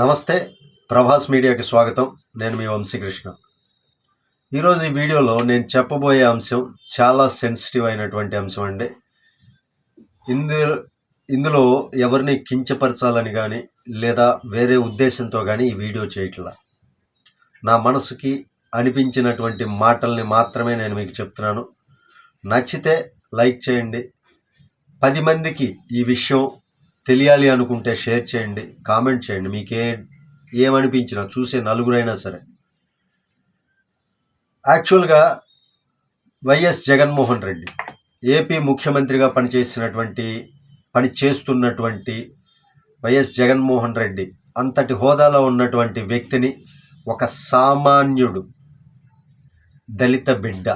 నమస్తే ప్రభాస్ మీడియాకి స్వాగతం. నేను మీ వంశీకృష్ణ. ఈరోజు ఈ వీడియోలో నేను చెప్పబోయే అంశం చాలా సెన్సిటివ్ అయినటువంటి అంశం అండి. ఇందు ఇందులో ఎవరిని కించపరచాలని కానీ లేదా వేరే ఉద్దేశంతో కానీ ఈ వీడియో చేయట్లా. నా మనసుకి అనిపించినటువంటి మాటల్ని మాత్రమే నేను మీకు చెప్తున్నాను. నచ్చితే లైక్ చేయండి. పది మందికి ఈ విషయం తెలియాలి అనుకుంటే షేర్ చేయండి కామెంట్ చేయండి. మీకే ఏమనిపించినా చూసే నలుగురైనా సరే. యాక్చువల్గా వైఎస్ జగన్మోహన్ రెడ్డి ఏపీ ముఖ్యమంత్రిగా పనిచేసినటువంటి పని చేస్తున్నటువంటి వైఎస్ జగన్మోహన్ రెడ్డి అంతటి హోదాలో ఉన్నటువంటి వ్యక్తిని ఒక సామాన్యుడు దళిత బిడ్డ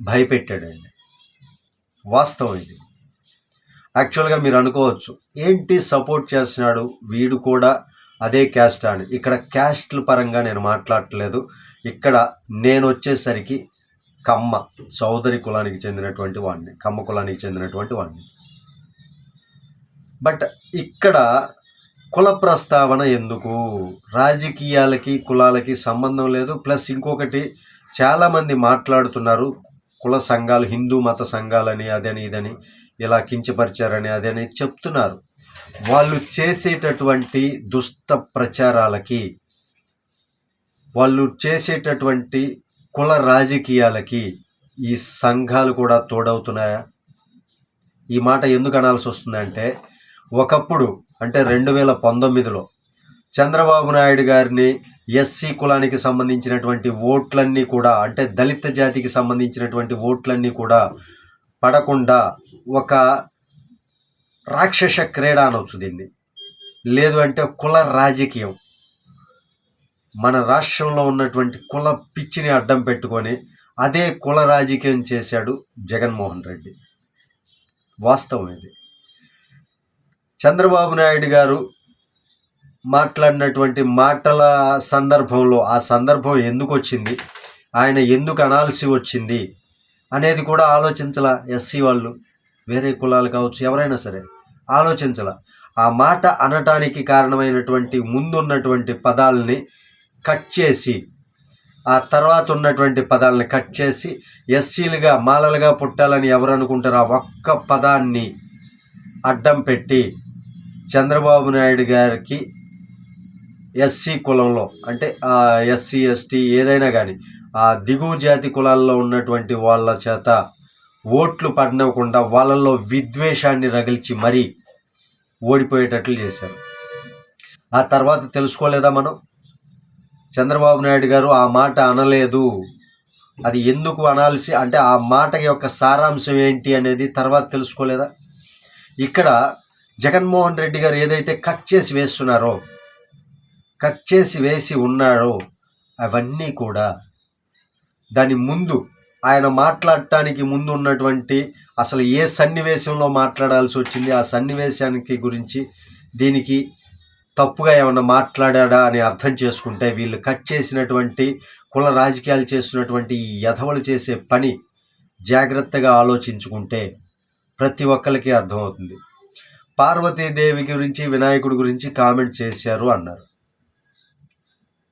భయపెట్టాడండి. వాస్తవం ఇది. యాక్చువల్గా మీరు అనుకోవచ్చు. ఏంటి సపోర్ట్ చేస్తున్నాడు? వీడు కూడా అదే క్యాస్ట్ అని. ఇక్కడ క్యాస్ట్ల పరంగా నేను మాట్లాడట్లేదు. ఇక్కడ నేను వచ్చేసరికి కమ్మ సోదరి కులానికి చెందినటువంటి వాడిని కమ్మ కులానికి చెందినటువంటి వాడిని బట్ ఇక్కడ కుల ప్రస్తావన ఎందుకు? రాజకీయాలకి కులాలకి సంబంధం లేదు. ప్లస్ ఇంకొకటి చాలామంది మాట్లాడుతున్నారు కుల సంఘాలు హిందూ మత సంఘాలని అదని ఇదని. ఇలా కించపరిచారని అదని చెప్తున్నారు. వాళ్ళు చేసేటటువంటి దుష్ట ప్రచారాలకి వాళ్ళు చేసేటటువంటి కుల రాజకీయాలకి ఈ సంఘాలు కూడా తోడవుతున్నాయా? ఈ మాట ఎందుకు అనాల్సి వస్తుందంటే ఒకప్పుడు అంటే రెండు వేల పంతొమ్మిదిలో చంద్రబాబు నాయుడు గారిని ఎస్సీ కులానికి సంబంధించినటువంటి ఓట్లన్నీ కూడా అంటే దళిత జాతికి సంబంధించినటువంటి ఓట్లన్నీ కూడా పడకుండా ఒక రాక్షస క్రీడ అనవచ్చు దీన్ని. లేదు అంటే కుల రాజకీయం. మన రాష్ట్రంలో ఉన్నటువంటి కుల పిచ్చిని అడ్డం పెట్టుకొని అదే కుల రాజకీయం చేశాడు జగన్మోహన్ రెడ్డి. వాస్తవం ఇది. చంద్రబాబు నాయుడు గారు మాట్లాడినటువంటి మాటల సందర్భంలో ఆ సందర్భం ఎందుకు వచ్చింది ఆయన ఎందుకు అనాల్సి వచ్చింది? అనేది కూడా ఆలోచించాల ఎస్సీ వాళ్ళు. వేరే కులాలు కావచ్చు ఎవరైనా సరే ఆలోచించాల. ఆ మాట అనటానికి కారణమైనటువంటి ముందున్నటువంటి పదాలని కట్ చేసి ఆ తర్వాత ఉన్నటువంటి పదాలని కట్ చేసి ఎస్సీలుగా మాలలుగా పుట్టాలని ఎవరనుకుంటారో ఆ ఒక్క పదాన్ని అడ్డం పెట్టి చంద్రబాబు నాయుడు గారికి ఎస్సీ కులంలో అంటే ఎస్సీ ఎస్టీ ఏదైనా కానీ ఆ దిగువ జాతి కులాల్లో ఉన్నటువంటి వాళ్ళ చేత ఓట్లు పడనవ్వకుండా వాళ్ళల్లో విద్వేషాన్ని రగిల్చి మరీ ఓడిపోయేటట్లు చేశారు. ఆ తర్వాత తెలుసుకోలేదా మనం? చంద్రబాబు నాయుడు గారు ఆ మాట అనలేదు. అది ఎందుకు అనాల్సి అంటే ఆ మాట యొక్క సారాంశం ఏంటి అనేది తర్వాత తెలుసుకోలేదా? ఇక్కడ జగన్మోహన్ రెడ్డి గారు ఏదైతే కట్ చేసి వేస్తున్నారో కట్ చేసి వేసి ఉన్నాడో అవన్నీ కూడా దాని ముందు ఆయన మాట్లాడటానికి ముందు ఉన్నటువంటి అసలు ఏ సన్నివేశంలో మాట్లాడాల్సి వచ్చింది ఆ సన్నివేశానికి గురించి దీనికి తప్పుగా ఏమన్నా మాట్లాడా అని అర్థం చేసుకుంటే వీళ్ళు కట్ చేసినటువంటి కుల రాజకీయాలు చేస్తున్నటువంటి ఈ యథవలు చేసే పని జాగ్రత్తగా ఆలోచించుకుంటే ప్రతి ఒక్కరికి అర్థమవుతుంది. పార్వతీదేవి గురించి వినాయకుడి గురించి కామెంట్ చేశారు అన్నారు.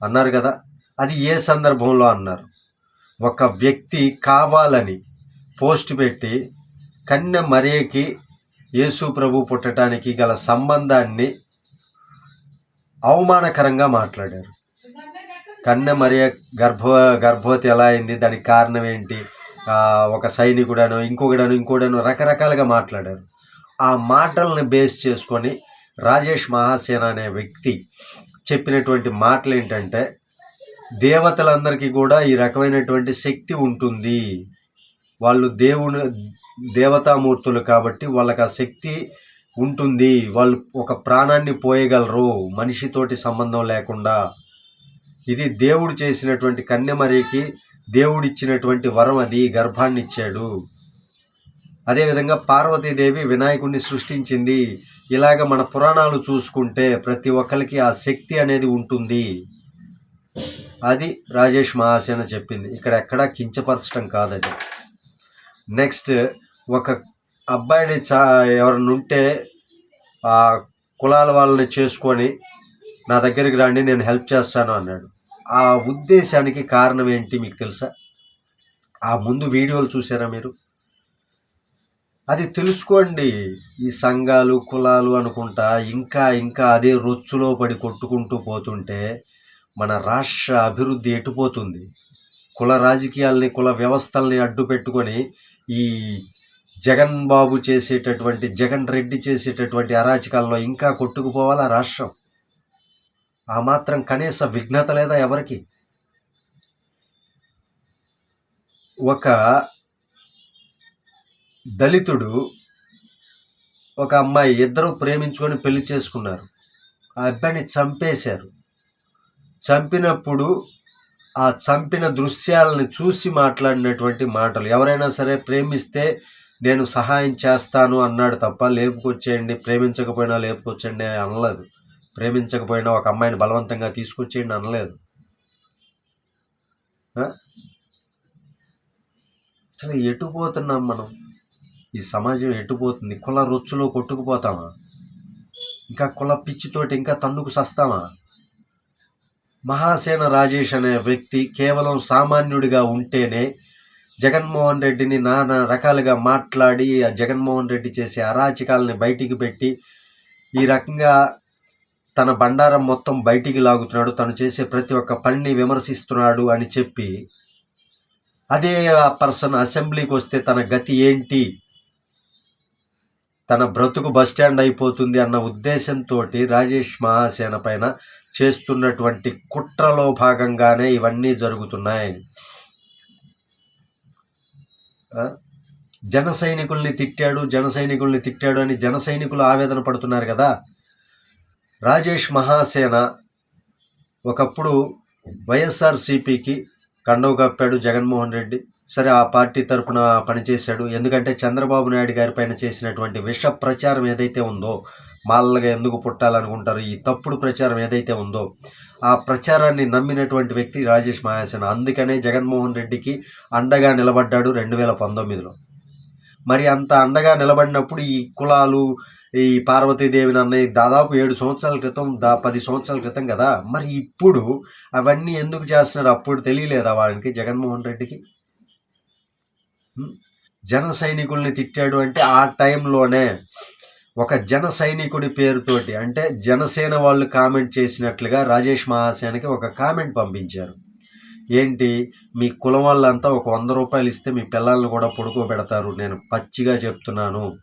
అన్నారు కదా? అది ఏ సందర్భంలో అన్నారు? ఒక వ్యక్తి కావాలని పోస్ట్ పెట్టి కన్నె మరియకి యేసు ప్రభు పుట్టడానికి గల సంబంధాన్ని అవమానకరంగా మాట్లాడారు. కన్నె మరియ గర్భ గర్భవతి ఎలా అయింది? దానికి కారణం ఏంటి? ఒక సైనికుడను ఇంకొకడను ఇంకోడను రకరకాలుగా మాట్లాడారు. ఆ మాటలను బేస్ చేసుకొని రాజేష్ మహాసేన అనే వ్యక్తి చెప్పినటువంటి మాటలు ఏంటంటే దేవతలందరికీ కూడా ఈ రకమైనటువంటి శక్తి ఉంటుంది. వాళ్ళు దేవుని దేవతామూర్తులు కాబట్టి వాళ్ళకి ఆ శక్తి ఉంటుంది. వాళ్ళు ఒక ప్రాణాన్ని పోయగలరు. మనిషితోటి సంబంధం లేకుండా. ఇది దేవుడు చేసినటువంటి కన్యమరికి దేవుడిచ్చినటువంటి వరం అది గర్భాన్ని ఇచ్చాడు అదేవిధంగా పార్వతీదేవి వినాయకుడిని సృష్టించింది. ఇలాగ మన పురాణాలు చూసుకుంటే ప్రతి ఒక్కరికి ఆ శక్తి అనేది ఉంటుంది. అది రాజేష్ మహాసేన చెప్పింది. ఇక్కడ ఎక్కడా కించపరచడం కాదది. నెక్స్ట్ ఒక అబ్బాయిని చా ఎవరిని ఉంటే ఆ కులాల వాళ్ళని చేసుకొని నా దగ్గరికి రండి నేను హెల్ప్ చేస్తాను అన్నాడు. ఆ ఉద్దేశానికి కారణం ఏంటి మీకు తెలుసా? ఆ ముందు వీడియోలు చూసారా మీరు? అది తెలుసుకోండి. ఈ సంఘాలు కులాలు అనుకుంటా ఇంకా ఇంకా అదే రొచ్చులో పడి కొట్టుకుంటూ పోతుంటే మన రాష్ట్ర అభివృద్ధి ఎటుపోతుంది? కుల రాజకీయాల్ని కుల వ్యవస్థల్ని అడ్డు పెట్టుకొని ఈ జగన్ బాబు చేసేటటువంటి జగన్ రెడ్డి చేసేటటువంటి అరాచకాల్లో ఇంకా కొట్టుకుపోవాలా రాష్ట్రం? ఆ మాత్రం కనీస విఘ్నత లేదా ఎవరికి? ఒక దళితుడు ఒక అమ్మాయి ఇద్దరు ప్రేమించుకొని పెళ్ళి చేసుకున్నారు. ఆ అబ్బాయిని చంపేశారు. చంపినప్పుడు ఆ చంపిన దృశ్యాలని చూసి మాట్లాడినటువంటి మాటలు. ఎవరైనా సరే ప్రేమిస్తే నేను సహాయం చేస్తాను అన్నాడు తప్ప లేపుకొచ్చేయండి ప్రేమించకపోయినా లేపుకొచ్చేయండి అనలేదు. ప్రేమించకపోయినా ఒక అమ్మాయిని బలవంతంగా తీసుకొచ్చేయండి అనలేదు. అసలు ఎటుపోతున్నాం మనం? ఈ సమాజం ఎటుపోతుంది కుల రొచ్చులో కొట్టుకుపోతామా? ఇంకా కుల పిచ్చితోటి ఇంకా తన్నుకు సస్తామా? మహాసేన రాజేష్ అనే వ్యక్తి కేవలం సామాన్యుడిగా ఉంటేనే జగన్మోహన్ రెడ్డిని నానా రకాలుగా మాట్లాడి ఆ జగన్మోహన్ రెడ్డి చేసే అరాచకాలని బయటికి పెట్టి ఈ రకంగా తన బండారం మొత్తం బయటికి లాగుతున్నాడు. తను చేసే ప్రతి ఒక్క పనిని విమర్శిస్తున్నాడు అని చెప్పి అదే ఆ పర్సన్ అసెంబ్లీకి వస్తే తన గతి ఏంటి? తన బ్రతుకు బస్ స్టాండ్ అయిపోతుంది అన్న ఉద్దేశంతో రాజేష్ మహాసేన పైన చేస్తున్నటువంటి కుట్రలో భాగంగానే ఇవన్నీ జరుగుతున్నాయి. జన సైనికుల్ని తిట్టాడు జన సైనికుల్ని తిట్టాడు అని జన సైనికులు ఆవేదన పడుతున్నారు కదా. రాజేష్ మహాసేన ఒకప్పుడు వైఎస్ఆర్సీపీకి కండవ కప్పాడు జగన్మోహన్ రెడ్డి. సరే ఆ పార్టీ తరఫున పనిచేశాడు. ఎందుకంటే చంద్రబాబు నాయుడు గారి పైన చేసినటువంటి విష ప్రచారం ఏదైతే ఉందో మాలలుగా ఎందుకు పుట్టాలనుకుంటారు ఈ తప్పుడు ప్రచారం ఏదైతే ఉందో ఆ ప్రచారాన్ని నమ్మినటువంటి వ్యక్తి రాజేష్ మహాసేన. అందుకనే జగన్మోహన్ రెడ్డికి అండగా నిలబడ్డాడు రెండు వేల పంతొమ్మిదిలో. మరి అంత అండగా నిలబడినప్పుడు ఈ కులాలు ఈ పార్వతీదేవిని అన్నయ్య దాదాపు ఏడు సంవత్సరాల క్రితం దా పది సంవత్సరాల క్రితం కదా. మరి ఇప్పుడు అవన్నీ ఎందుకు చేస్తున్నారు అప్పుడు తెలియలేదా వారికి జగన్మోహన్ రెడ్డికి? జన సైనికుల్ని తిట్టాడు అంటే ఆ టైంలోనే ఒక జన సైనికుడి పేరుతోటి అంటే జనసేన వాళ్ళు కామెంట్ చేసినట్లుగా రాజేష్ మహాసేనకి ఒక కామెంట్ పంపించారు. ఏంటి? మీ కులం వాళ్ళంతా ఒక వంద రూపాయలు ఇస్తే మీ పిల్లల్ని కూడా పడుకోబెడతారు. నేను పచ్చిగా చెప్తున్నాను.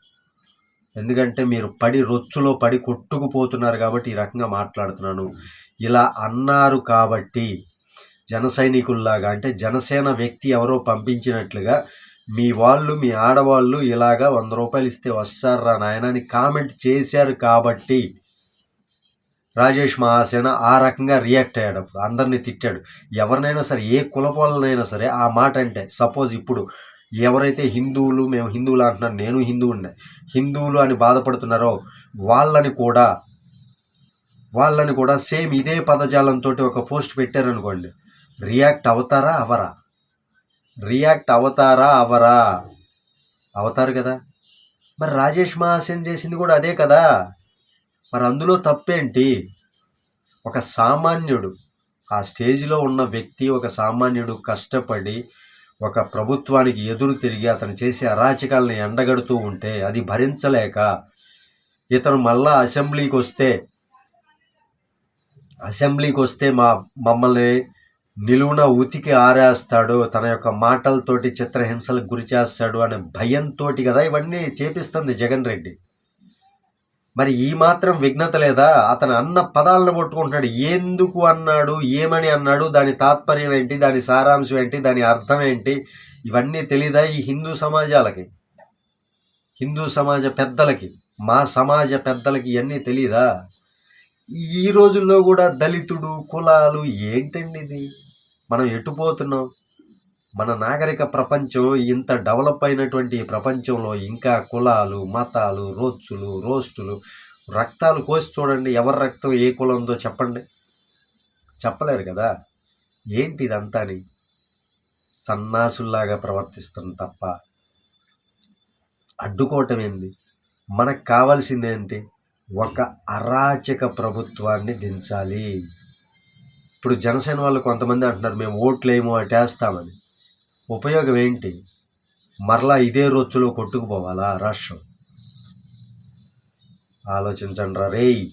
ఎందుకంటే మీరు పడి రొచ్చులో పడి కొట్టుకుపోతున్నారు కాబట్టి ఈ రకంగా మాట్లాడుతున్నాను. ఇలా అన్నారు కాబట్టి జన సైనికుల్లాగా అంటే జనసేన వ్యక్తి ఎవరో పంపించినట్లుగా మీ వాళ్ళు మీ ఆడవాళ్ళు ఇలాగా వంద రూపాయలు ఇస్తే వస్తారా నాయన అని కామెంట్ చేశారు కాబట్టి రాజేష్ మహాసేన ఆ రకంగా రియాక్ట్ అయ్యాడు అప్పుడు అందరినీ తిట్టాడు. ఎవరినైనా సరే ఏ కులపోలనైనా సరే ఆ మాట అంటే సపోజ్ ఇప్పుడు ఎవరైతే హిందువులు మేము హిందువులు అంటున్నారు నేను హిందువుని హిందువులు అని బాధపడుతున్నారో వాళ్ళని కూడా వాళ్ళని కూడా సేమ్ ఇదే పదజాలంతో ఒక పోస్ట్ పెట్టారనుకోండి రియాక్ట్ అవుతారా అవరా? రియాక్ట్ అవతారా అవరా? అవుతారు కదా. మరి రాజేష్ మహాసేన్ చేసింది కూడా అదే కదా. మరి అందులో తప్పేంటి? ఒక సామాన్యుడు ఆ స్టేజ్లో ఉన్న వ్యక్తి ఒక సామాన్యుడు కష్టపడి ఒక ప్రభుత్వానికి ఎదురు తిరిగి అతను చేసే అరాచకాలను ఎండగడుతూ ఉంటే అది భరించలేక ఇతను మళ్ళా అసెంబ్లీకి వస్తే అసెంబ్లీకి వస్తే మా మమ్మల్ని నిలువున ఉతికి ఆరేస్తాడు తన యొక్క మాటలతోటి చిత్రహింసలకు గురి చేస్తాడు అనే భయంతో కదా ఇవన్నీ చేపిస్తుంది జగన్ రెడ్డి. మరి ఈ మాత్రం విఘ్నత లేదా? అతను అన్న పదాలను పట్టుకుంటున్నాడు. ఎందుకు అన్నాడు? ఏమని అన్నాడు? దాని తాత్పర్యం ఏంటి? దాని సారాంశం ఏంటి? దాని అర్థం ఏంటి? ఇవన్నీ తెలీదా ఈ హిందూ సమాజాలకి? హిందూ సమాజ పెద్దలకి? మా సమాజ పెద్దలకి ఇవన్నీ తెలీదా? ఈ రోజుల్లో కూడా దళితుడు కులాలు ఏంటండి ఇది? మనం ఎటుపోతున్నాం మన నాగరిక ప్రపంచం ఇంత డెవలప్ అయినటువంటి ప్రపంచంలో ఇంకా కులాలు మతాలు రోచ్చులు రోస్టులు రక్తాలు కోసి చూడండి ఎవరి రక్తం ఏ కులందో చెప్పండి. చెప్పలేరు కదా? ఏంటి ఇదంతాని సన్నాసుల్లాగా ప్రవర్తిస్తుంది తప్ప. అడ్డుకోవటం ఏంది? మనకు కావాల్సింది ఏంటి? ఒక అరాచక ప్రభుత్వాన్ని దించాలి. ఇప్పుడు జనసేన వాళ్ళు కొంతమంది అంటున్నారు మేము ఓట్లేమో అటేస్తామని. ఉపయోగం ఏంటి? మరలా ఇదే రొచ్చులో కొట్టుకుపోవాలా రాష్ట్రం? ఆలోచించండి రా రేయ్.